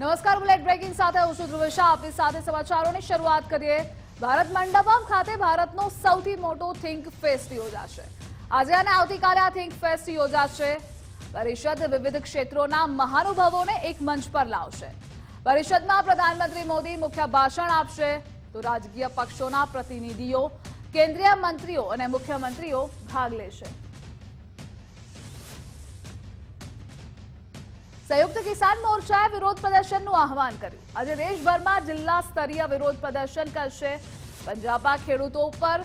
નમસ્કાર bullet breaking સાથે હું છું ધ્રુવેશા આપની સાથે સમાચારોની શરૂઆત કરીએ. ભારત મંડપમ ખાતે ભારતનો સૌથી મોટો થિંક ફેસ્ટ યોજાશે. આજે અને આવતીકાલે આ થિંક ફેસ્ટ યોજાશે. પરિષદ વિવિધ ક્ષેત્રોના મહાનુભાવોને એક મંચ પર લાવશે. પરિષદમાં પ્રધાનમંત્રી મોદી મુખ્ય ભાષણ આપશે. તો રાજકીય પક્ષોના પ્રતિનિધિઓ, કેન્દ્રીય મંત્રીઓ અને મુખ્યમંત્રીઓ ભાગ લેશે. સંયુક્ત કિસાન મોરચાએ વિરોધ પ્રદર્શનનું આહવાન કર્યું. આજે દેશભરમાં જિલ્લા સ્તરીય વિરોધ પ્રદર્શન કરશે. પંજાબમાં ખેડૂતો ઉપર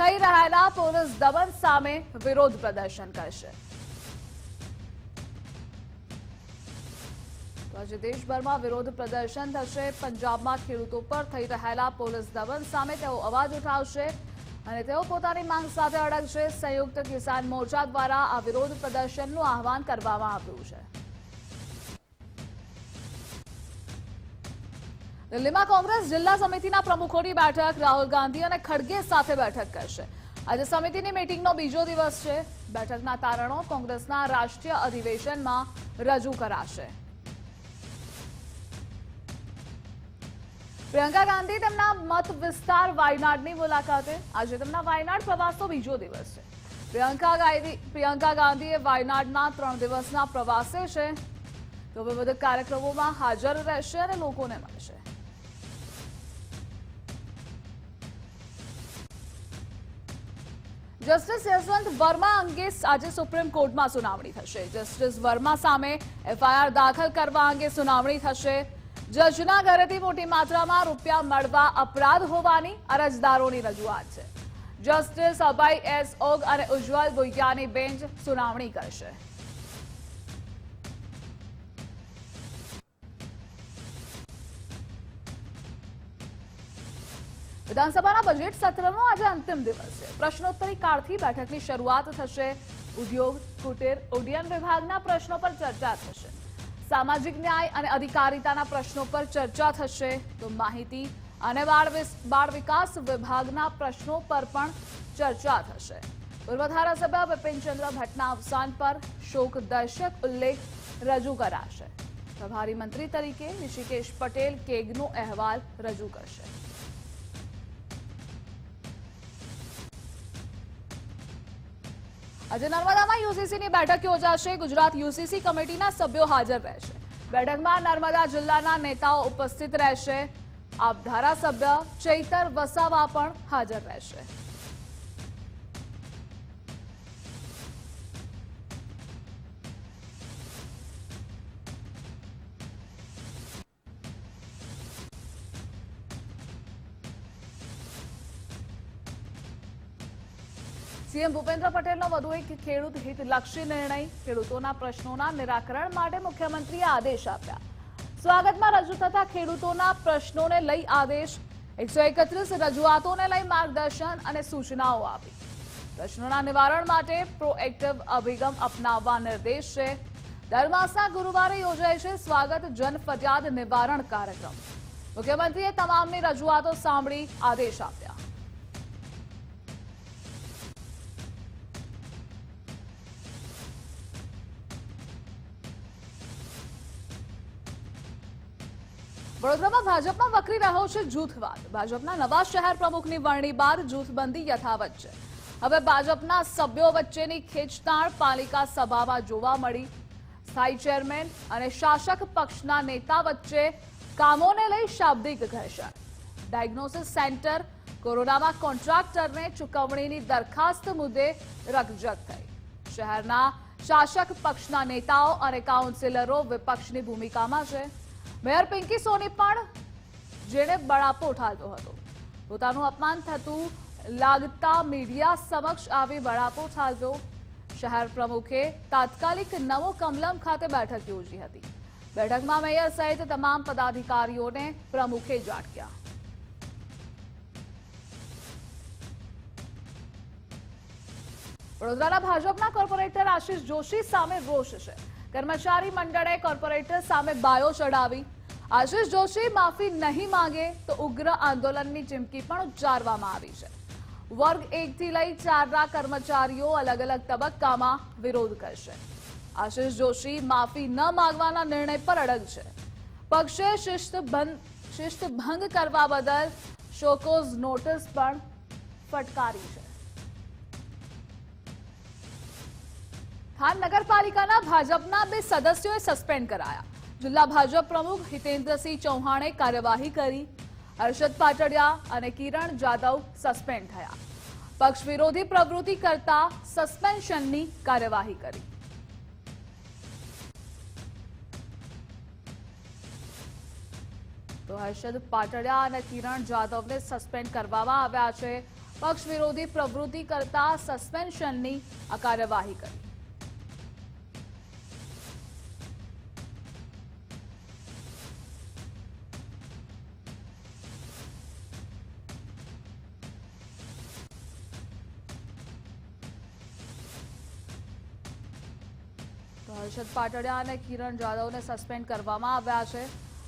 થઈ રહેલા પોલીસ દમન સામે વિરોધ પ્રદર્શન કરશે. આજે દેશભરમાં વિરોધ પ્રદર્શન થશે. પંજાબમાં ખેડૂતો પર થઈ રહેલા પોલીસ દમન સામે તેઓ અવાજ ઉઠાવશે અને તેઓ પોતાની માંગ સાથે અડગશે. સંયુક્ત કિસાન મોરચા દ્વારા આ વિરોધ પ્રદર્શનનું આહવાન કરવામાં આવ્યું છે. દિલ્હીમાં કોંગ્રેસ જિલ્લા સમિતિના પ્રમુખોની બેઠક, રાહુલ ગાંધી અને ખડગે સાથે બેઠક કરશે. આજે સમિતિની મીટિંગનો બીજો દિવસ છે. બેઠકના તારણો કોંગ્રેસના રાષ્ટ્રીય અધિવેશનમાં રજૂ કરાશે. પ્રિયંકા ગાંધી તેમના મત વિસ્તાર વાયનાડની મુલાકાતે. આજે તેમના વાયનાડ પ્રવાસનો બીજો દિવસ છે. પ્રિયંકા ગાંધી પ્રિયંકા ગાંધીએ વાયનાડના ત્રણ દિવસના પ્રવાસે છે. તો વિવિધ કાર્યક્રમોમાં હાજર રહેશે અને લોકોને મળશે. જસ્ટિસ યશવંત વર્મા અંગે આજે સુપ્રીમ કોર્ટમાં સુનાવણી થશે. જસ્ટિસ વર્મા સામે એફઆઈઆર દાખલ કરવા અંગે સુનાવણી થશે. જજના ઘરેથી મોટી માત્રામાં રૂપિયા મળવા અપરાધ હોવાની અરજદારોની રજૂઆત છે. જસ્ટિસ અભય એસ ઓગ અને ઉજ્જવલ ભુઈયાની બેન્ચ સુનાવણી કરશે. વિધાનસભાના બજેટ સત્રનો આજે અંતિમ દિવસ છે. પ્રશ્નોત્તરી કાળથી બેઠકની શરૂઆત થશે. ઉદ્યોગ, કુટીર, ઉડ્ડયન વિભાગના પ્રશ્નો પર ચર્ચા થશે. સામાજિક ન્યાય અને અધિકારિતાના પ્રશ્નો પર ચર્ચા થશે. તો માહિતી અને બાળ વિકાસ વિભાગના પ્રશ્નો પર પણ ચર્ચા થશે. પૂર્વ ધારાસભ્ય બિપિનચંદ્ર ભટ્ટના અવસાન પર શોક દર્શક ઉલ્લેખ રજૂ કરાશે. પ્રભારી મંત્રી તરીકે ઋષિકેશ પટેલ કેગનો અહેવાલ રજૂ કરશે. આજે નર્મદામાં યુસીસીની બેઠક યોજાશે. ગુજરાત યુસીસી કમિટીના સભ્યો હાજર રહેશે. બેઠકમાં નર્મદા જિલ્લાના નેતાઓ ઉપસ્થિત રહેશે. આપ ધારાસભ્ય ચૈતર વસાવા પણ હાજર રહેશે. સીએમ ભૂપેન્દ્ર પટેલનો વધુ એક ખેડૂત હિતલક્ષી નિર્ણય. ખેડૂતોના પ્રશ્નોના નિરાકરણ માટે મુખ્યમંત્રીએ આદેશ આપ્યા. સ્વાગતમાં રજૂ થતા ખેડૂતોના પ્રશ્નોને લઈ આદેશ. એકસો એકત્રીસ રજૂઆતોને લઈ માર્ગદર્શન અને સૂચનાઓ આપી. પ્રશ્નોના નિવારણ માટે પ્રોએક્ટિવ અભિગમ અપનાવવા નિર્દેશ છે. દર માસના ગુરુવારે યોજાય છે સ્વાગત જન ફરિયાદ નિવારણ કાર્યક્રમ. મુખ્યમંત્રીએ તમામની રજૂઆતો સાંભળી આદેશ આપ્યા. વડોદરામાં ભાજપમાં વકરી રહ્યો છે જૂથવાદ ભાજપના નવા શહેર પ્રમુખની વરણી બાદ જૂથબંધી યથાવત છે. હવે ભાજપના સભ્યો વચ્ચેની ખેંચતાણ પાલિકા સભામાં જોવા મળી. સ્થાયી ચેરમેન અને શાસક પક્ષના નેતા વચ્ચે કામોને લઈ શાબ્દિક ઘર્ષણ. ડાયગ્નોસિસ સેન્ટર કોરોનામાં કોન્ટ્રાક્ટરને ચૂકવણીની દરખાસ્ત મુદ્દે રકજક થઈ. શહેરના શાસક પક્ષના નેતાઓ અને કાઉન્સિલરો વિપક્ષની ભૂમિકામાં છે. મેયર પિંકી સોની પણ જેણે બળાપો ઉઠાવ્યો હતો. પોતાનું અપમાન થતું લાગતા મીડિયા સમક્ષ આવી બળાપો ઉઠાવ્યો. શહેર પ્રમુખે તાત્કાલિક નવો કમલમ ખાતે બેઠક યોજી હતી. બેઠકમાં મેયર સહિત તમામ પદાધિકારીઓને પ્રમુખે જાટક્યા વડોદરાના ભાજપના કોર્પોરેટર આશિષ જોશી સામે રોષ છે. કર્મચારી મંડળે કોર્પોરેટર સામે બાયો ચડાવી આશિષ જોશી માફી નહીં માંગે તો ઉગ્ર આંદોલનની ચીમકી પણ ઉચ્ચારવામાં આવી છે. વર્ગ એકથી લઈ ચારના કર્મચારીઓ અલગ અલગ તબક્કામાં વિરોધ કરશે. આશિષ જોશી માફી ન માંગવાના નિર્ણય પર અડગ છે. પક્ષે શિસ્ત ભંગ કરવા બદલ શોકોઝ નોટિસ પણ ફટકારી છે. થાન નગરપાલિકાના ભાજપના બે સદસ્યોએ સસ્પેન્ડ કરાયા. જિલ્લા ભાજપ પ્રમુખ હિતેન્દ્રસિંહ ચૌહાણે કાર્યવાહી કરી. હર્ષદ પાટડિયા અને કિરણ જાદવ સસ્પેન્ડ થયા. પક્ષ વિરોધી પ્રવૃત્તિ કરતા સસ્પેન્શનની કાર્યવાહી કરી. તો હર્ષદ પાટડિયા અને કિરણ જાદવને સસ્પેન્ડ કરવામાં આવ્યા છે. પક્ષ વિરોધી પ્રવૃત્તિ કરતા સસ્પેન્શનની આ કાર્યવાહી કરી. હર્ષદ પાટડિયા અને કિરણ જાદવને સસ્પેન્ડ કરવામાં આવ્યા છે.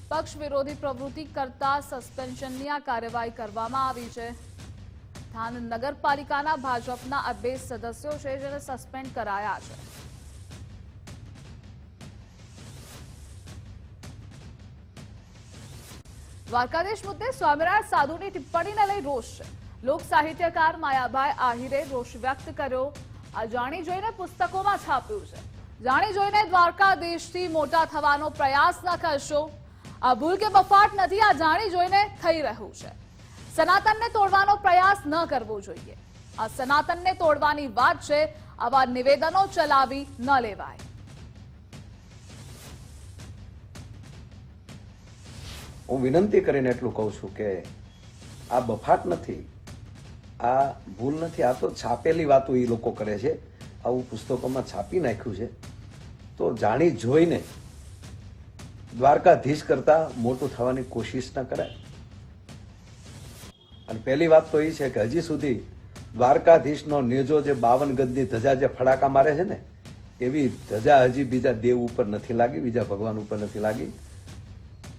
પક્ષ વિરોધી પ્રવૃત્તિ કરતા સસ્પેન્શનની આ કાર્યવાહી કરવામાં આવી છે. થાન નગરપાલિકાના ભાજપના બે સદસ્યો છે જેને સસ્પેન્ડ કરાયા છે. દ્વારકાધીશ મુદ્દે સ્વામિનારાયણ સાધુની ટિપ્પણીને લઈ રોષ છે. લોક સાહિત્યકાર માયાભાઈ આહિરે રોષ વ્યક્ત કર્યો. આ જાણી જોઈને પુસ્તકોમાં છાપ્યું છે. જાણી જોઈને દ્વારકાધીશથી મોટા થવાનો પ્રયાસ ન કરશો. આ ભૂલ કે બફાટ નથી, આ જાણી જોઈને થઈ રહ્યું છે. સનાતનને તોડવાનો પ્રયાસ ન કરવો જોઈએ. આ સનાતનને તોડવાની વાત છે, આવા નિવેદનો ચલાવી ન લેવાય. હું વિનંતી કરીને એટલું કહું છું કે આ બફાટ નથી, આ ભૂલ નથી, આ તો છાપેલી વાતો એ લોકો કરે છે. આવું પુસ્તકોમાં છાપી નાખ્યું છે. તો જાણી જોઈને દ્વારકાધીશ કરતા મોટું થવાની કોશિશ ન કરાય. અને પહેલી વાત તો એ છે કે હજી સુધી દ્વારકાધીશનો નેજો જે બાવન ગજની ધજા જે ફડાકા મારે છે ને, એવી ધજા હજી બીજા દેવ ઉપર નથી લાગી, બીજા ભગવાન ઉપર નથી લાગી.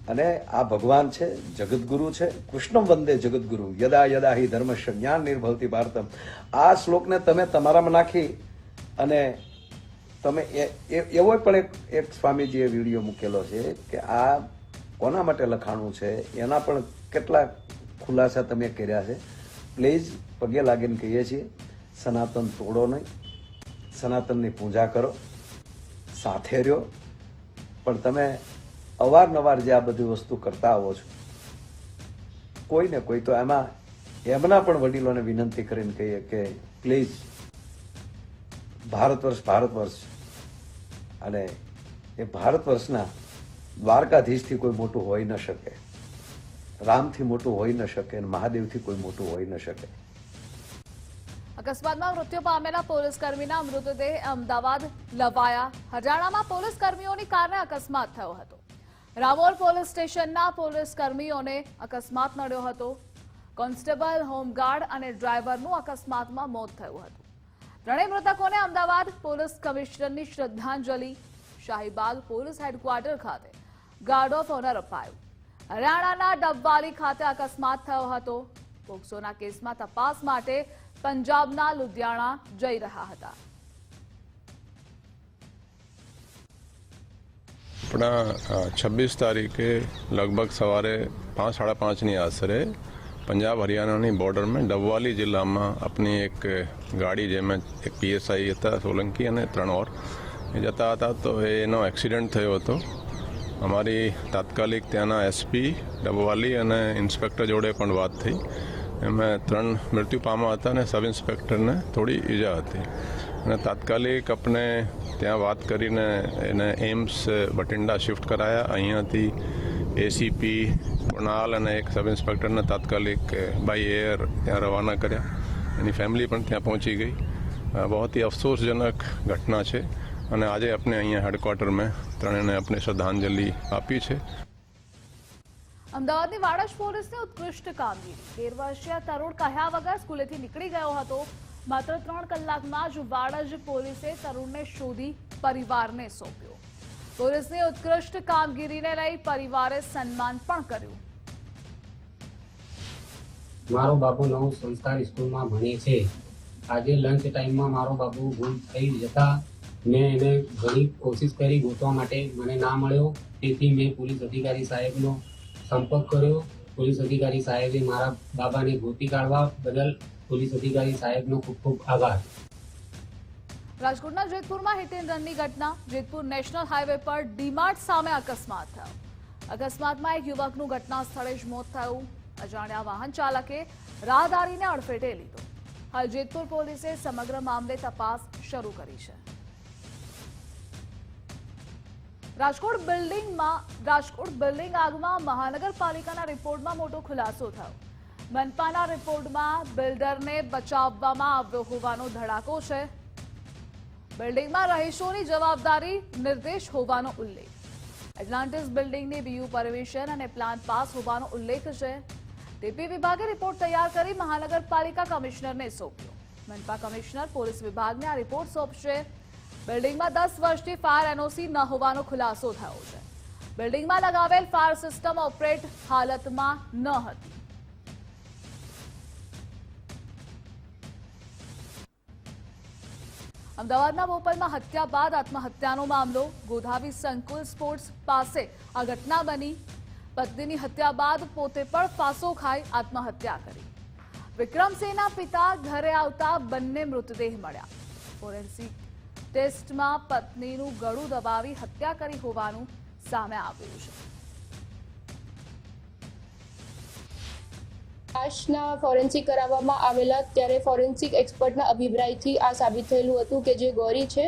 અને આ ભગવાન છે જગતગુરુ છે કૃષ્ણમ વંદે જગતગુરુ યદા યદા હિ ધર્મશ જ્ઞાન નિર્ભવતી ભારતમ. આ શ્લોકને તમે તમારામાં નાખી અને તમે એવો પણ એક એક સ્વામીજીએ વીડિયો મૂકેલો છે કે આ કોના માટે લખાણું છે? એના પણ કેટલા ખુલાસા તમે કર્યા છે? પ્લીઝ પગે લાગીને કહીએ છીએ, સનાતન તોડો નહીં, સનાતનની પૂજા કરો, સાથે રહ્યો. પણ તમે અવારનવાર જે આ બધી વસ્તુ કરતા આવો છો કોઈ ને કોઈ તો એમાં, એમના પણ વડીલોને વિનંતી કરીને કહીએ કે પ્લીઝ ભારત વર્ષ ભારત વર્ષ. અને એ ભારત વર્ષના દ્વારકાધીશથી કોઈ મોટું હોઈ ન શકે. રામથી મોટું હોઈ ન શકે અને મહાદેવથી કોઈ મોટું હોઈ ન શકે. અકસ્માતમાં મૃત્યુ પામેલા પોલીસ કર્મીના મૃતદેહ અમદાવાદ લવાયા. હજાણામાં પોલીસ કર્મીઓની કારણે અકસ્માત થયો હતો. રામોલ પોલીસ સ્ટેશનના પોલીસ કર્મીઓને અકસ્માત નડ્યો હતો. કોન્સ્ટેબલ, હોમગાર્ડ અને ડ્રાઈવરનું અકસ્માતમાં મોત થયું હતું. ત્રણેય મૃતકોને અમદાવાદ પોલીસ કમિશનરની શ્રદ્ધાંજલિ. શાહીબાગ પોલીસ હેડક્વાર્ટર ખાતે ગાર્ડ ઓફ ઓનર અપાયું. હરિયાણાના ડબવાલી ખાતે અકસ્માત થયો હતો. પોક્સોના કેસમાં તપાસ માટે પંજાબના લુધિયાણા જઈ રહ્યા હતા. આપણા છવ્વીસ તારીખે લગભગ સવારે પાંચ, સાડા પાંચની આશરે પંજાબ હરિયાણાની બોર્ડરમાં ડબવાલી જિલ્લામાં આપણી એક ગાડી જેમાં એક પીએસઆઈ હતા, સોલંકી અને ત્રણ ઓર એ જતા હતા તો એનો એક્સિડન્ટ થયો હતો. અમારી તાત્કાલિક ત્યાંના એસપી ડબવાલી અને ઇન્સ્પેક્ટર જોડે પણ વાત થઈ. એમાં ત્રણ મૃત્યુ પામ્યા હતા અને સબ ઇન્સ્પેક્ટરને થોડી ઈજા હતી. અને તાત્કાલિક આપણે ત્યાં વાત કરીને એને એમ્સ બટિંડા શિફ્ટ કરાયા. અહીંયાથી એસીપી કુણાલ અને એક સબ ઇન્સ્પેક્ટરને તાત્કાલિક બાય એર ત્યાં રવાના કર્યા. એની ફેમિલી પણ ત્યાં પહોંચી ગઈ. બહુ હી અફસોસજનક ઘટના છે અને આજે આપણે અહીંયા હેડક્વાર્ટરમાં ત્રણેયને આપણે શ્રદ્ધાંજલિ આપી છે. અમદાવાદની વાડજ પોલીસની ઉત્કૃષ્ટ કામગીરી. તેર વર્ષીય તરુણ કહ્યા વગર સ્કૂલેથી નીકળી ગયો હતો. માત્ર ત્રણ કલાકમાં જ વાડજ પોલીસે તરુણને શોધી પરિવારને સોંપ્યો. પોલીસની ઉત્કૃષ્ટ કામગીરીને લઈ પરિવારે સન્માન પણ કર્યું. મારો બાબુ નવ સંસ્કાર સ્કૂલમાં ભણે છે. આજે લંચ ટાઈમમાં મારો બાબુ ગુમ થઈ જતા મેં એને ઘણી કોશિશ કરી ગોતવા માટે મને ના મળ્યો. તેથી મેં પોલીસ અધિકારી સાહેબનો સંપર્ક કર્યો. પોલીસ અધિકારી સાહેબે મારા બાબાને ગોતી કાઢવા બદલ પોલીસ અધિકારી સાહેબનો ખૂબ ખૂબ આભાર. રાજકોટના જેતપુરમાં રનની ઘટના. જેતપુર નેશનલ હાઈવે પર ડીમાર્ટ સામે અકસ્માત થયો. અકસ્માતમાં એક યુવકનું ઘટના સ્થળે જ મોત થયું. અજાણ્યા વાહન ચાલકે રાહદારીને અડફેટે લીધો. હાલ જેતપુર પોલીસે સમગ્ર મામલે તપાસ શરૂ કરી છે. રાજકોટ બિલ્ડિંગમાં, રાજકોટ બિલ્ડિંગ આગમાં મહાનગરપાલિકાના રિપોર્ટમાં મોટો ખુલાસો થયો. મનપાના રિપોર્ટમાં બિલ્ડરને બચાવવામાં આવ્યો હોવાનો ધડાકો છે. બિલ્ડિંગમાં રહીશોની જવાબદારી નિર્દેશ હોવાનો ઉલ્લેખ. એટલાન્ટિસ બિલ્ડિંગની બીયુ પરમિશન અને પ્લાન પાસ હોવાનો ઉલ્લેખ છે. ટીપી વિભાગે રિપોર્ટ તૈયાર કરી મહાનગરપાલિકા કમિશનરને સોંપ્યો. મનપા કમિશનર પોલીસ વિભાગને આ રિપોર્ટ સોંપશે. બિલ્ડિંગમાં દસ વર્ષથી ફાયર એનઓસી ન હોવાનો ખુલાસો થયો છે. બિલ્ડિંગમાં લગાવેલ ફાયર સિસ્ટમ ઓપરેટ હાલતમાં ન હતી. અમદાવાદના બોપલમાં હત્યા બાદ આત્મહત્યાનો મામલો. ગોધાવી સંકુલ સ્પોર્ટ્સ પાસે આ ઘટના બની. પત્નીની હત્યા બાદ પોતે પણ ફાંસો ખાઈ આત્મહત્યા કરી. વિક્રમસિંહના પિતા ઘરે આવતા બંને મૃતદેહ મળ્યા. ફોરેન્સિક ટેસ્ટમાં પત્નીનું ગળું દબાવી હત્યા કરી હોવાનું સામે આવ્યું છે. લાશના ફોરેન્સિક કરાવવામાં આવેલા ત્યારે ફોરેન્સિક એક્સપર્ટના અભિપ્રાયથી આ સાબિત થયેલું હતું કે જે ગૌરી છે,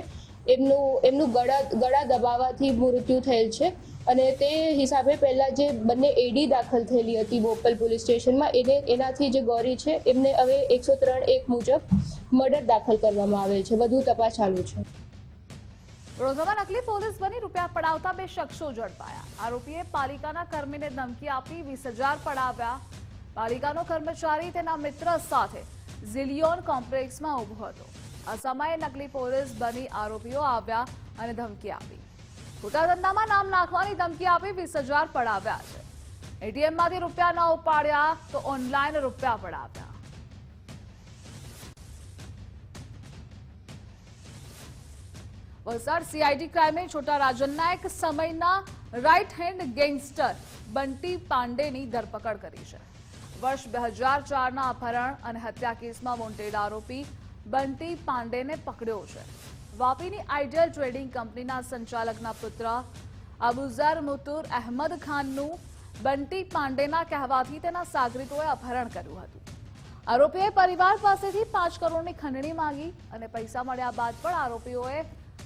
એમનું એમનું ગળા ગળા દબાવવાથી મૃત્યુ થયેલ છે અને તે હિસાબે પહેલાં જે બંને એડી દાખલ થયેલી હતી બોપલ પોલીસ સ્ટેશનમાં, એને, એનાથી જે ગૌરી છે, એમને હવે એકસો ત્રણ એક મુજબ મર્ડર દાખલ કરવામાં આવેલ છે. વધુ તપાસ ચાલુ છે. વડોદરામાં નકલી પોલીસ બની રૂપિયા પડાવતા બે શખ્સો ઝડપાયા આરોપીએ પાલિકાના કર્મીને ધમકી આપી વીસ હજાર પડાવ્યા પાલિકાનો કર્મચારી તેના મિત્ર સાથે ઝિલિયોન કોમ્પ્લેક્સમાં ઊભો હતો. આ સમયે નકલી પોલીસ બની આરોપીઓ આવ્યા અને ધમકી આપી. ખોટા ધંધામાં નામ નાખવાની ધમકી આપી વીસ હજાર પડાવ્યા છે. એટીએમમાંથી રૂપિયા ન ઉપાડ્યા તો ઓનલાઈન રૂપિયા પડાવ્યા. વલસાડ સીઆઈડી ક્રાઇમે છોટા રાજનના એક સમયના રાઇટ હેન્ડ ગેંગસ્ટર બંટી પાંડેની ધરપકડ કરી છે. વર્ષ બે હજાર ચારના અપહરણ અને હત્યા કેસમાં વોન્ટેડ આરોપી બંટી પાંડેને પકડ્યો છે. વાપીની આઈડિયલ ટ્રેડિંગ કંપનીના સંચાલકના પુત્ર અબુઝર મુતુર અહેમદ ખાનનું બંટી પાંડેના કહેવાથી તેના સાગરીતોએ અપહરણ કર્યું હતું. આરોપીએ પરિવાર પાસેથી પાંચ કરોડની ખંડણી માંગી અને પૈસા મળ્યા બાદ પણ આરોપીઓએ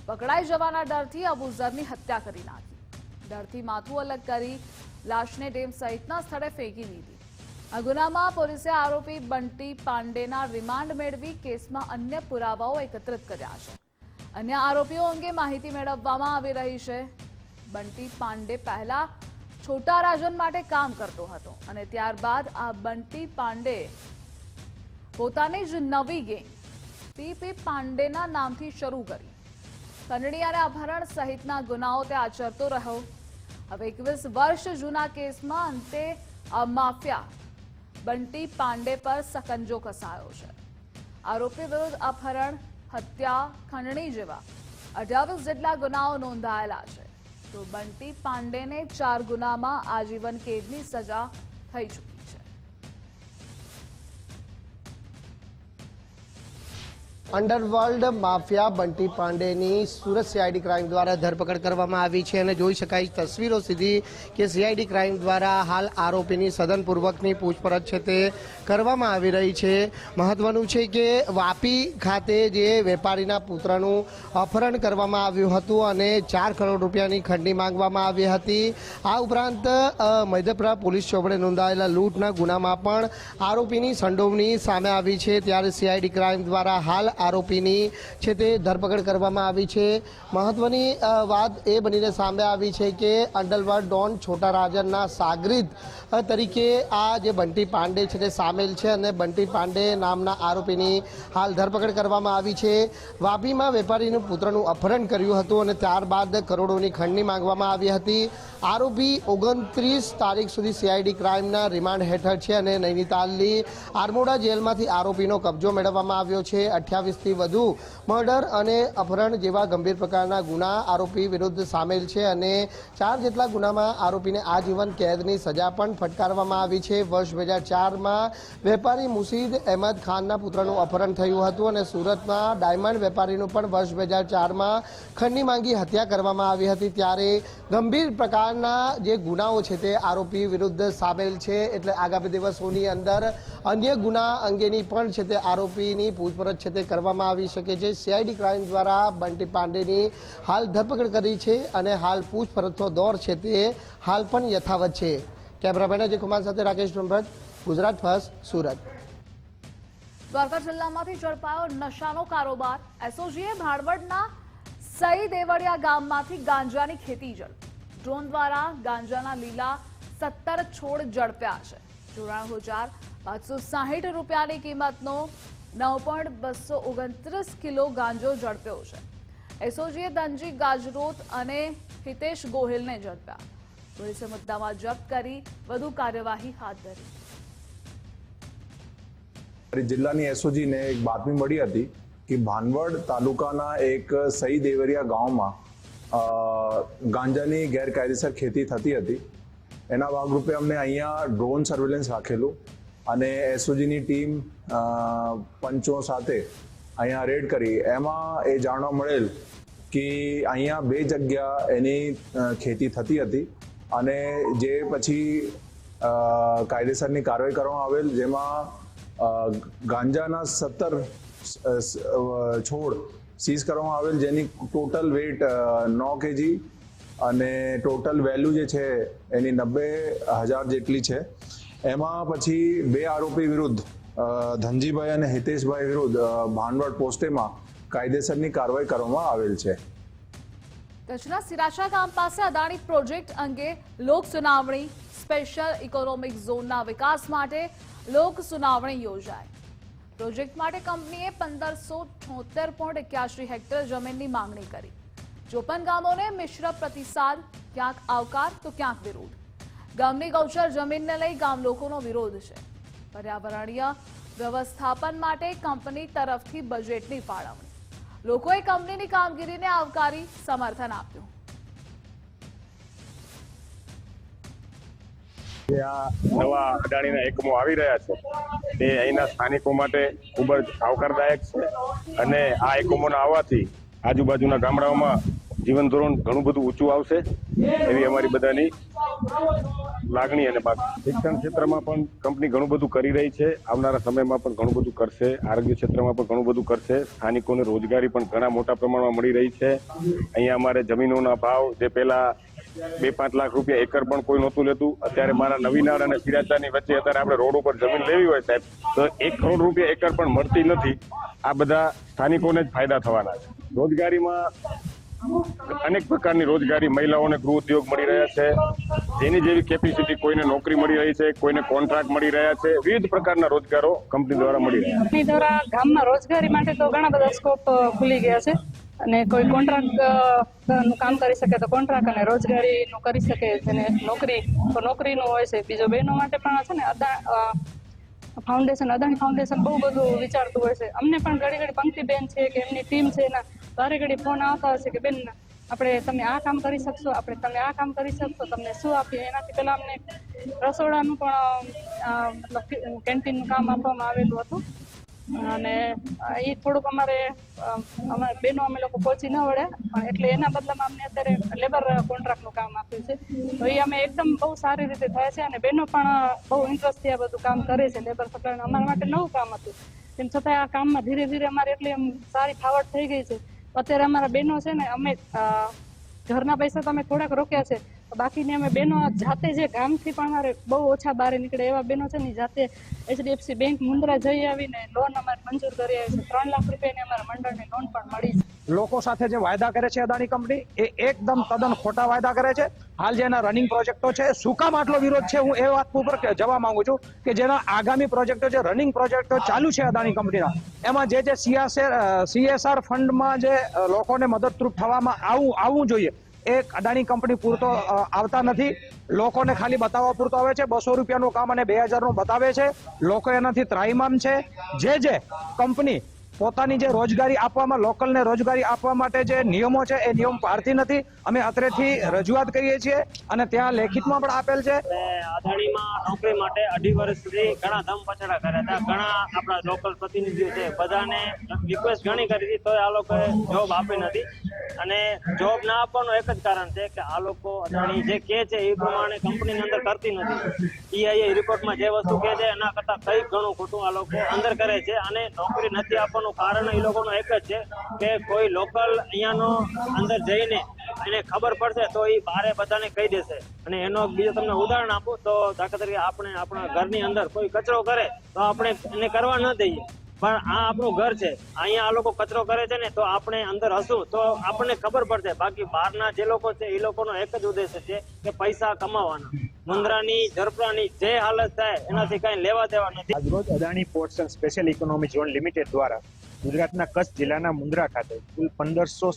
પકડાઈ જવાના ડરથી અબુઝરની હત્યા કરી નાખી. ડરથી માથું અલગ કરી લાશને ડેમ સહિતના સ્થળે ફેંકી દીધી. આ ગુનામાં પોલીસે આરોપી બંટી પાંડેના રિમાન્ડ મેળવી કેસમાં અન્ય પુરાવાઓ એકત્રિત કર્યા છે. અન્ય આરોપીઓ અંગે માહિતી મેળવવામાં આવી રહી છે. બંટી પાંડે પહેલા છોટા રાજન માટે કામ કરતો હતો અને ત્યારબાદ આ બંટી પાંડે પોતાની જ નવી ગેંગ પીપી પાંડેના નામથી શરૂ કરી. ખંડણી અને અપહરણ સહિતના ગુનાઓ તે આચરતો રહ્યો. હવે એકવીસ વર્ષ જૂના કેસમાં અંતે આ માફિયા બંટી પાંડે પર સકંજો કસાયો છે. આરોપી વિરુદ્ધ અપહરણ, હત્યા, ખંડણી જેવા અઠાવીસ જેટલા ગુનાઓ નોંધાયેલા છે. તો બંટી પાંડેને ચાર ગુનામાં આજીવન કેદની સજા થઈ ચૂકી અંડરવર્લ્ડ માફિયા બંટી પાંડેની સુરત સીઆઈડી ક્રાઇમ દ્વારા ધરપકડ કરવામાં આવી છે અને જોઈ શકાય તસવીરો સીધી કે સીઆઈડી ક્રાઇમ દ્વારા હાલ આરોપીની સદનપૂર્વકની પૂછપરછ છે તે કરવામાં આવી રહી છે. મહત્વનું છે કે વાપી ખાતે જે વેપારીના પુત્રનું અપહરણ કરવામાં આવ્યું હતું અને ચાર કરોડ રૂપિયાની ખંડણી માંગવામાં આવી હતી. આ ઉપરાંત અ, પોલીસ ચોપડે નોંધાયેલા લૂંટના ગુનામાં પણ આરોપીની સંડોવણી સામે આવી છે. ત્યારે સીઆઈડી ક્રાઇમ દ્વારા હાલ આરોપીની છે તે ધરપકડ કરવામાં આવી છે. મહત્વની વાત એ બનીને સામે આવી છે કે અંડલવાડ ડોન છોટા રાજનના સાગરીત તરીકે આ જે બંટી પાંડે છે તે સામેલ છે અને બંટી પાંડે નામના આરોપીની હાલ ધરપકડ કરવામાં આવી છે. વાપીમાં વેપારીનું પુત્રનું અપહરણ કર્યું હતું અને ત્યારબાદ કરોડોની ખંડણી માંગવામાં આવી હતી. આરોપી ઓગણત્રીસ તારીખ સુધી સીઆઈડી ક્રાઇમના રિમાન્ડ હેઠળ છે અને નૈનીતાલની આરમોડા જેલમાંથી આરોપીનો કબજો મેળવવામાં આવ્યો છે. અઠ્યાવીસ ચાલીસથી વધુ મર્ડર અને અપહરણ જેવા ગંભીર પ્રકારના ગુના આરોપી વિરુદ્ધ સામેલ છે અને ચાર જેટલા ગુનામાં આરોપીને આજીવન કેદની સજા પણ ફટકારવામાં આવી છે. વર્ષ બે હજાર ચારમાં વેપારી મુસીદ અહેમદ ખાનના પુત્રનું અપહરણ થયું હતું અને સુરતમાં ડાયમંડ વેપારીનું પણ વર્ષ બે હજાર ચારમાં ખંડની માંગી હત્યા કરવામાં આવી હતી. ત્યારે ગંભીર પ્રકારના જે ગુનાઓ છે તે આરોપી વિરુદ્ધ સામેલ છે. એટલે આગામી દિવસોની અંદર અન્ય ગુના અંગેની પણ છે તે આરોપીની પૂછપરછ છે તે કરવામાં આવી શકે છે. સીઆઈડી ક્રાઇમ દ્વારા બંટી પાંડેની હાલ ધરપકડ કરી છે અને હાલ પૂછપરછનો દોર છે તે હાલ પણ યથાવત છે. કેમેરામેન અજય કુમાર સાથે રાકેશ બ્રહ્મભટ્ટ, ગુજરાત ફર્સ્ટ, સુરત. દ્વારકા જિલ્લામાંથી ઝડપાયો નશાનો કારોબાર. એસઓજીએ ભાણવડના સઈ દેવળિયા ગામમાંથી ગાંજાની ખેતી ઝડપી ડ્રોન દ્વારા ગાંજાના લીલા સત્તર છોડ ઝડપ્યા છે. ચોરાણું હજાર પાંચસો સાહીઠ રૂપિયાની કિંમતનો નવ પોઈન્ટ બસો ઓગણત્રીસ કિલો ગાંજો ઝડપ્યો છે. એસઓજીએ ધનજી ગાજરોત અને હિતેશ ગોહિલને ઝડપ્યા. પોલીસે મુદ્દામાં જપ્ત કરી વધુ કાર્યવાહી હાથ ધરી. જિલ્લાની એસઓજીને એક બાતમી મળી હતી કે ભાનવડ તાલુકાના એક સઈ દેવરિયા ગામમાં ગાંજાની ગેરકાયદેસર ખેતી થતી હતી. એના ભાગરૂપે અમને અહીંયા ડ્રોન સર્વેલન્સ રાખેલું. અને એસઓજીની ટીમ પંચો સાથે અહીંયા રેડ કરી. એમાં એ જાણવા મળેલ કે અહીંયા બે જગ્યા એની ખેતી થતી હતી અને જે પછી કાયદેસરની કાર્યવાહી કરવામાં આવેલ, જેમાં ગાંજાના સત્તર છોડ સીઝ કરવામાં આવેલ, જેની ટોટલ વેટ નો કેજી અને ટોટલ વેલ્યુ જે છે એની નબ્બે હજાર જેટલી છે. એમાં પછી બે આરોપી વિરુદ્ધ ધનજીભાઈ અને હિતેશભાઈ વિરુદ્ધ ભાનવડ પોસ્ટેમાં કાયદેસરની કાર્યવાહી કરવામાં આવેલ છે. કચ્છના સિરાશા ગામ પાસે અદાણી પ્રોજેક્ટ અંગે લોક સુનાવણી, સ્પેશિયલ ઇકોનોમિક ઝોનના વિકાસ માટે લોક સુનાવણી યોજાય. પ્રોજેક્ટ માટે કંપનીએ પંદરસો છોતેર પોઈન્ટ એક્યાસી હેક્ટર જમીનની માંગણી કરી. ચોપન ગામોને મિશ્ર પ્રતિસાદ, ક્યાંક આવકાર તો ક્યાંક વિરોધ. ગામની ગૌચર જમીનને લઈ ગામ લોકોનો વિરોધ છે. પર્યાવરણીય વ્યવસ્થાપન માટે કંપની તરફથી બજેટની ફાળવણી. લોકોએ કંપનીની કામગીરીને આવકારી સમર્થન આપ્યું. નવા અદાણીના એકમો આવી રહ્યા છે, તે અહીંના સ્થાનિકો માટે ખૂબ જ આવકારદાયક છે. અને આ એકમોના આવવાથી આજુબાજુના ગામડાઓમાં જીવન ધોરણ ઘણું બધું ઊંચું આવશે એવી અમારી બધાની લાગણી અને બાકી. શિક્ષણ ક્ષેત્રમાં પણ કંપની ઘણું બધું કરી રહી છે. આવનારા સમયમાં પણ ઘણું બધું કરશે. આરોગ્ય ક્ષેત્રમાં પણ ઘણું બધું કરશે. સ્થાનિકોને રોજગારી પણ ઘણા મોટા પ્રમાણમાં મળી રહી છે. અહીંયા અમારે જમીનોના ભાવ જે પહેલા બે પાંચ લાખ રૂપિયા એકર પણ કોઈ નહોતું લેતું. અત્યારે મારા નવીનાળ અને સિરાચાની વચ્ચે અત્યારે આપણે રોડ ઉપર જમીન લેવી હોય સાહેબ, તો એક કરોડ રૂપિયા એકર પણ મળતી નથી. આ બધા સ્થાનિકોને જ ફાયદા થવાના છે. રોજગારીમાં અનેક પ્રકારની રોજગારી મહિલાઓને ગૃહ ઉદ્યોગ મળી રહ્યા છે. જેની જેવી કેપેસિટી કોઈને નોકરી મળી રહી છે, કોઈને કોન્ટ્રાક્ટ મળી રહ્યા છે, વિવિધ પ્રકારના રોજગારો કંપની દ્વારા મળી રહ્યા કંપની દ્વારા ગામમાં રોજગારી માટે તો ઘણા બધા સ્કોપ ખુલી ગયા છે. અને કોઈ કોન્ટ્રાક્ટનું કામ કરી શકે તો કોન્ટ્રાક્ટ અને રોજગારીનું કરી શકે જેને નોકરી, તો નોકરીનું હોય છે. બીજો બહેનો માટે પણ છે ને અદા ફાઉન્ડેશન અદાણી ફાઉન્ડેશન બહુ બધું વિચારતું હોય છે. અમને પણ ઘડી ઘડી પંક્તિ બેન છે કે એમની ટીમ છે એના વારે ઘડી ફોન આવતા હશે કે બેન આપણે તમે આ કામ કરી શકશો આપણે તમે આ કામ કરી શકશો તમને શું આપીએ? એનાથી પહેલાં અમને રસોડાનું પણ મતલબ કેન્ટીનનું કામ આપવામાં આવેલું હતું. અને એ થોડુંક અમારે અ, અમારે બેનો અમે લોકો પહોંચી ન વળે એટલે એના બદલામાં અમને અત્યારે લેબર કોન્ટ્રાક્ટનું કામ આપ્યું છે. તો એ અમે એકદમ બહુ સારી રીતે થાય છે અને બેનો પણ બહુ ઇન્ટરેસ્ટથી આ બધું કામ કરે છે લેબર સપ્લાય અમારા માટે નવું કામ હતું. તેમ છતાં આ કામમાં ધીરે ધીરે અમારે એટલી એમ સારી ફાવટ થઈ ગઈ છે. અત્યારે અમારા બેનો છે ને અમે ઘરના પૈસા તો અમે થોડાક રોક્યા છે બાકીની અમે બેનો જાતે જે ગામથી પણ અમારે બહુ ઓછા બહાર નીકળે એવા બેનો છે ને જાતે એચડીએફસી બેંક મુન્દ્રા જઈ આવીને લોન અમારે મંજૂર કરી આવી છે. ત્રણ લાખ રૂપિયાની અમારા મંડળની લોન પણ મળી છે. લોકો સાથે જે વાયદા કરે છે અદાણી કંપની, એ એકદમ તદ્દન ખોટા વાયદા કરે છે. હાલ જે એના રનિંગ પ્રોજેક્ટો છે, શું કામ આટલો વિરોધ છે? હું એ વાત ઉપર જવા માંગુ છું કે જેના આગામી પ્રોજેક્ટો જે રનિંગ પ્રોજેક્ટો ચાલુ છે અદાણી કંપનીના, એમાં જે જે સીએસઆર સીએસઆર ફંડમાં જે લોકોને મદદરૂપ થવામાં આવું, આવવું જોઈએ. એ અદાણી કંપની પૂરતો આવતા નથી. લોકોને ખાલી બતાવવા પૂરતો આવે છે. બસો રૂપિયાનું કામ અને બે હજારનું બતાવે છે. લોકો એનાથી ત્રાઈમામ છે. જે જે કંપની પોતાની જે રોજગારી આપવામાં, લોકલને રોજગારી આપવા માટે જે નિયમો છે, એ નિયમ પાડતી નથી. અમે અત્રેથી રજૂઆત કરીએ છીએ અને ત્યાં લેખિતમાં પણ આપેલ છે. અદાણીમાં નોકરી માટે અઢી વર્ષ સુધી ઘણા ધમ પછડા કર્યા હતા. ઘણા આપણા લોકલ પ્રતિનિધિઓ છે. બધાને રિક્વેસ્ટ ઘણી કરી હતી, તોય આ લોકોએ જોબ આપી નથી. અને જોબ ના આપવાનું એક જ કારણ છે કે આ લોકો અદાણી જે કહે છે એ પ્રમાણે કંપનીની અંદર કરતી નથી. ઈઆઈએ રિપોર્ટમાં જે વસ્તુ કહે છે એના કરતા કઈ ઘણું ખોટું આ લોકો અંદર કરે છે અને નોકરી નથી આપવાનું કારણ એ લોકોનું એક જ છે કે કોઈ લોકલ અહીંયાનો અંદર જઈને એને ખબર પડશે તો એ બારે બધાને કહી દેશે. અને એનો બીજો તમને ઉદાહરણ આપું તો દાખલા તરીકે આપણે આપણા ઘરની અંદર કોઈ કચરો કરે તો આપણે એને કરવા ન દઈએ. પણ આ આપણું ઘર છે. અહીંયા આ લોકો કચરો કરે છે ને, તો આપણે અંદર હશું, તો આપણને ખબર પડશે. બાકી બહારના જે લોકો છે, એ લોકોનો એક જ ઉદ્દેશ્ય છે કે પૈસા કમાવાના. મુંદ્રાની, ઝરપરાની જે હાલત થાય, એનાથી કઈ લેવા દેવા નથી. આજરોજ Adani ports and special economy zone limited દ્વારા ગુજરાતના કચ્છ જિલ્લાના મુંદ્રા ખાતે કુલ પંદરસો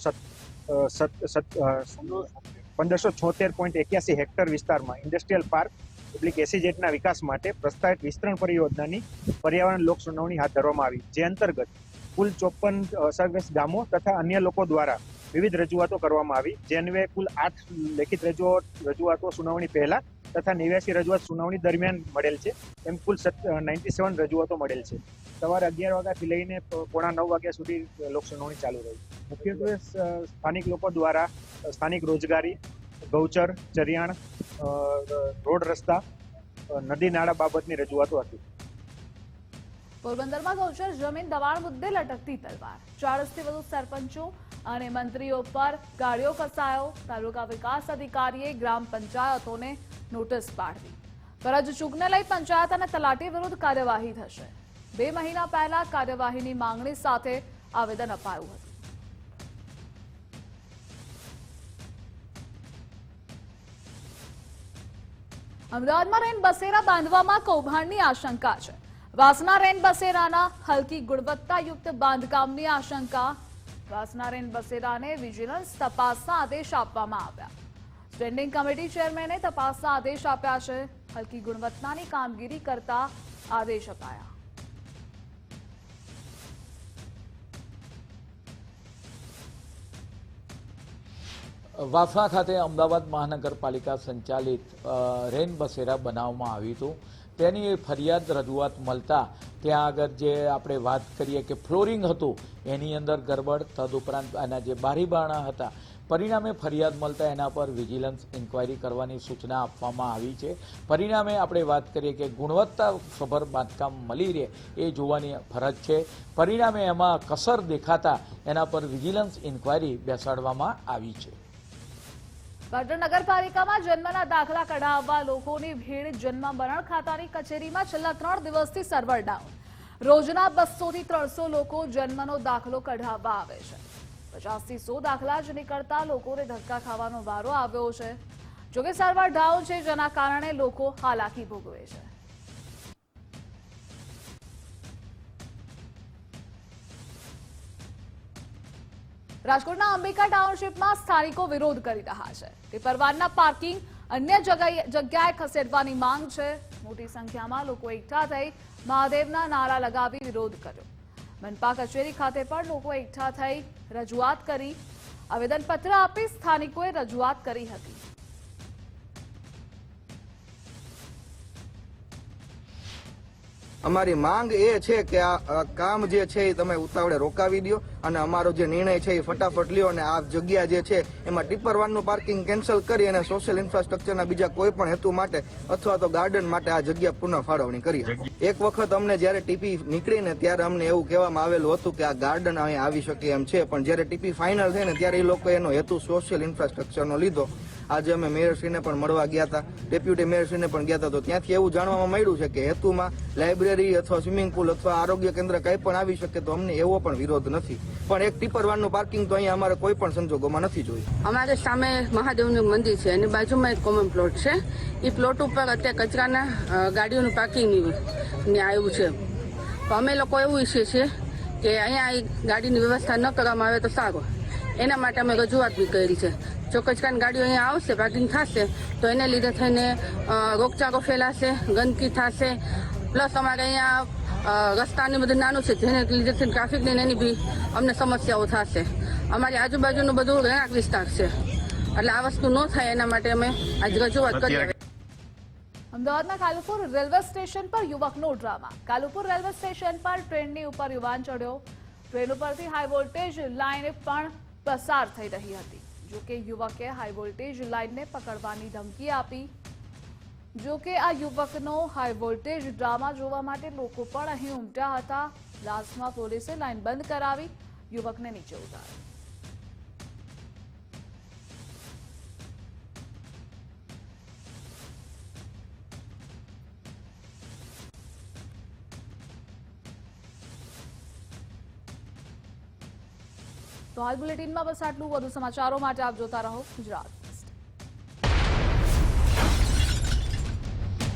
પંદરસો છોતેર પોઈન્ટ એક્યાસી હેક્ટર વિસ્તારમાં ઇન્ડસ્ટ્રીયલ પાર્ક પબ્લિક એસીજેટના વિકાસ માટે પ્રસ્તાવિત વિસ્તરણ પરિયોજનાની પર્યાવરણ લોક સુનાવણી હાથ ધરવામાં આવી, જે અંતર્ગત કુલ ચોપન અસરગ્રસ્ત ગામો તથા અન્ય લોકો દ્વારા વિવિધ રજૂઆતો કરવામાં આવી જે અન્વયે કુલ આઠ લેખિત રજૂઆત રજૂઆતો સુનાવણી પહેલા તથા નેવ્યાસી રજૂઆત સુનાવણી દરમિયાન મળેલ છે. એમ કુલ નાઇન્ટી સેવન રજૂઆતો મળેલ છે. સવારે અગિયાર વાગ્યાથી લઈને પોણા નવ વાગ્યા સુધી લોક સુનાવણી ચાલુ રહી. મુખ્યત્વે સ્થાનિક લોકો દ્વારા સ્થાનિક રોજગારી ગૌચર, ચરિયાણ રોડ રસ્તા નદી નાળા બાબતની રજૂઆતો હતી. પોરબંદરમાં ગૌચર જમીન દબાણ મુદ્દે લટકતી તલવાર. ચાળીસથી વધુ સરપંચો અને મંત્રીઓ પર ગાડીઓ ફસાયો. તાલુકા વિકાસ અધિકારીએ ગ્રામ પંચાયતોને નોટિસ પાડવી. ફરજ ચૂકને લઈ પંચાયત અને તલાટી વિરુદ્ધ કાર્યવાહી થશે. બે મહિના પહેલા કાર્યવાહીની માંગણી સાથે આવેદન અપાયું હતું. અમદાવાદમાં રેન બસેરા બાંધવામાં કૌભાંડની આશંકા છે. વાસના રેન બસેરાના હલકી ગુણવત્તાયુક્ત બાંધકામની આશંકા. વાસના રેન બસેરાને વિજિલન્સ તપાસના આદેશ આપવામાં આવ્યા. સ્ટેન્ડિંગ કમિટી ચેરમેને તપાસના આદેશ આપ્યા છે. હલકી ગુણવત્તાની કામગીરી કરતા આદેશ અપાયા. વાસણા ખાતે અમદાવાદ મહાનગરપાલિકા સંચાલિત રેન બસેરા બનાવવામાં આવ્યું હતું. તેની ફરિયાદ રજૂઆત મળતા ત્યાં આગળ જે આપણે વાત કરીએ કે ફ્લોરિંગ હતું, એની અંદર ગરબડ, તદુપરાંત એના જે બારીબારણા હતા, પરિણામે ફરિયાદ મળતા એના પર વિજિલન્સ ઇન્કવાયરી કરવાની સૂચના આપવામાં આવી છે. પરિણામે આપણે વાત કરીએ કે ગુણવત્તા સભર બાંધકામ મળી રહે એ જોવાની ફરજ છે. પરિણામે એમાં કસર દેખાતા એના પર વિજિલન્સ ઇન્કવાયરી બેસાડવામાં આવી છે. પાટણ નગરપાલિકામાં જન્મના દાખલા કઢાવવા લોકોની ભીડ જન્મ મરણ ખાતાની કચેરીમાં છેલ્લા ત્રણ દિવસથી સર્વર ડાઉન રોજના બસો થી ત્રણસો લોકો જન્મનો દાખલો કઢાવવા આવે છે. પચાસથી સો દાખલા જ નીકળતા લોકોને ધક્કા ખાવાનો વારો આવ્યો છે. જોકે સર્વર ડાઉન છે, જેના કારણે લોકો હાલાકી ભોગવે છે. રાજકોટના અંબિકા ટાઉનશીપમાં સ્થાનિકો વિરોધ કરી રહ્યા છે. તે પરવારના પાર્કિંગ અન્ય જગ્યાએ ખસેડવાની માંગ છે. મોટી સંખ્યામાં લોકો એકઠા થઈ મહાદેવના નારા લગાવી વિરોધ કર્યો. મનપા કચેરી ખાતે પણ લોકો એકઠા થઈ રજૂઆત કરી. આવેદનપત્ર આપી સ્થાનિકોએ રજૂઆત કરી હતી. અમારી માંગ એ છે કે આ કામ જે છે એ તમે ઉતાવળે રોકાવી દો. અને અમારો જે નિર્ણય છે એ ફટાફટ લ્યો અને આ જગ્યા જે છે એમાં ટીપર વાનનું પાર્કિંગ કેન્સલ કરી અને સોશિયલ ઇન્ફ્રાસ્ટ્રક્ચરના બીજા કોઈ પણ હેતુ માટે અથવા તો ગાર્ડન માટે આ જગ્યા પુનઃ ફાળવણી કરી એક વખત અમને જ્યારે ટીપી નીકળીને ત્યારે અમને એવું કહેવામાં આવેલું હતું કે આ ગાર્ડન અહીં આવી શકે એમ છે, પણ જ્યારે ટીપી ફાઇનલ થઈ ને ત્યારે એ લોકો એનો હેતુ સોશિયલ ઇન્ફ્રાસ્ટ્રક્ચરનો લીધો. આજે અમે મેયરશ્રીને પણ મળવા ગયા હતા. ડેપ્યુટી મેયરશ્રીને પણ ગયા હતા. તો ત્યાંથી એવું જાણવામાં મળ્યું છે કે હેતુમાં લાઇબ્રેરી અથવા સ્વિમિંગ પુલ અથવા આરોગ્ય કેન્દ્ર કંઈ પણ આવી શકે તો અમને એવો પણ વિરોધ નથી. પણ એક ટીપર વાનનું પાર્કિંગ તો અહીંયા અમારે કોઈ પણ સંજોગોમાં નથી જોયું. અમારે સામે મહાદેવનું મંદિર છે, એની બાજુમાં એક કોમન પ્લોટ છે. એ પ્લોટ ઉપર અત્યારે કચરાના ગાડીઓનું પાર્કિંગ આવ્યું છે. અમે લોકો એવું ઈચ્છીએ છીએ કે અહીંયા ગાડીની વ્યવસ્થા ન કરવામાં આવે તો સારું. એના માટે અમે રજૂઆત બી કરી છે. જો કચરાની ગાડીઓ અહીંયા આવશે પાર્કિંગ થશે, તો એને લીધે થઈને રોગચાળો ફેલાશે, ગંદકી થશે પ્લસ અમારે અહીંયા રસ્તાની બધું નાનું છે જેને લીધે ટ્રાફિકની એની બી અમને સમસ્યાઓ થશે. અમારી આજુબાજુનું બધું રહેણાંક વિસ્તાર છે. એટલે આ વસ્તુ ન થાય એના માટે અમે આજ રજૂઆત કરી અમદાવાદના કાલુપુર રેલવે સ્ટેશન પર યુવકનો ડ્રામા. કાલુપુર રેલવે સ્ટેશન પર ટ્રેનની ઉપર યુવાન ચડ્યો. ટ્રેન ઉપરથી હાઈ વોલ્ટેજ લાઇન પણ પસાર થઈ રહી હતી. જોકે યુવકે હાઈ વોલ્ટેજ લાઇનને પકડવાની ધમકી આપી. જો કે આ યુવકનો હાઈ વોલ્ટેજ ડ્રામા જોવા માટે લોકો પણ અહીં ઉમટ્યા હતા. લાસ્ટમાં પોલીસે લાઇન બંધ કરાવી યુવકને નીચે ઉતાર્યો. તો હાલ બુલેટિનમાં બસ આટલું. વધુ સમાચારો માટે આપ જોતા રહો ગુજરાત.